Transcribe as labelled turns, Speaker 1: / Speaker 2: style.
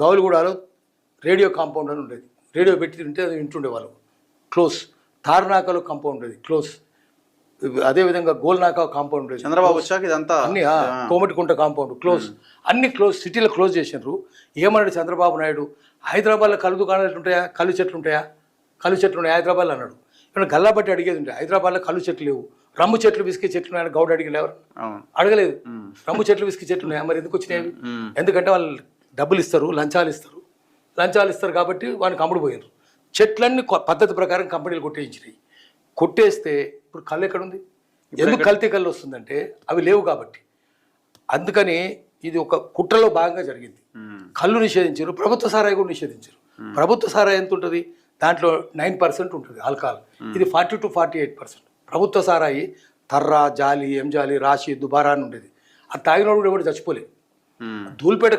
Speaker 1: గౌలిగూడలో radio compound అని ఉండేది. Radio పెట్టి తింటే అది వింటుండే వాళ్ళు. క్లోజ్. తార్నాకలో కాంపౌండ్ ఉండేది. క్లోజ్. అదేవిధంగా గోల్నాక కాంపౌండ్ ఉండేది.
Speaker 2: చంద్రబాబు వచ్చాక ఇదంతా
Speaker 1: అన్ని కోమటికుంట కాంపౌండ్ క్లోజ్. అన్ని క్లోజ్. సిటీలో క్లోజ్ చేసినారు ఏమన్నాడు చంద్రబాబు నాయుడు? హైదరాబాద్లో కళ్ళు దుకాణాలు ఎట్లుంటాయా? కళ్ళు చెట్లు ఉంటాయా? కళ్ళు చెట్లు ఉన్నాయి? హైదరాబాద్లో అన్నాడు. ఇప్పుడు గల్లాబట్టి అడిగేది ఉండే హైదరాబాద్లో కళ్ళు చెట్లు లేవు. రమ్ము చెట్లు బిస్కెట్ చెట్లు ఉన్నాయని గౌడ్ అడిగిన ఎవరు? అడగలేదు. రమ్ము చెట్లు బిస్కెట్ చెట్లు ఉన్నాయా? మరి ఎందుకు వచ్చినాయి. ఎందుకంటే వాళ్ళు డబ్బులు ఇస్తారు లంచాలు ఇస్తారు లంచాలు ఇస్తారు కాబట్టి వానికి అమ్ముడు పోయారు చెట్లన్నీ పద్ధతి ప్రకారం కంపెనీలు కొట్టేయించినాయి. కొట్టేస్తే ఇప్పుడు కళ్ళు ఎక్కడుంది? ఎందుకు కల్తీ కళ్ళు వస్తుందంటే అవి లేవు కాబట్టి. అందుకని ఇది ఒక కుట్రలో భాగంగా జరిగింది. కళ్ళు నిషేధించారు ప్రభుత్వ సారాయి కూడా నిషేధించారు. ప్రభుత్వ సారాయి ఎంత ఉంటుంది దాంట్లో నైన్ పర్సెంట్ ఉంటుంది ఆల్కహాల్. ఇది forty to forty eight percent. ప్రభుత్వ సారాయి తర్రా జాలి ఎంజాలి రాశి దుబారా అని ఉండేది. అది తాగినోడు కూడా ఎవడు చచ్చిపోలేదు. ధూల్పేట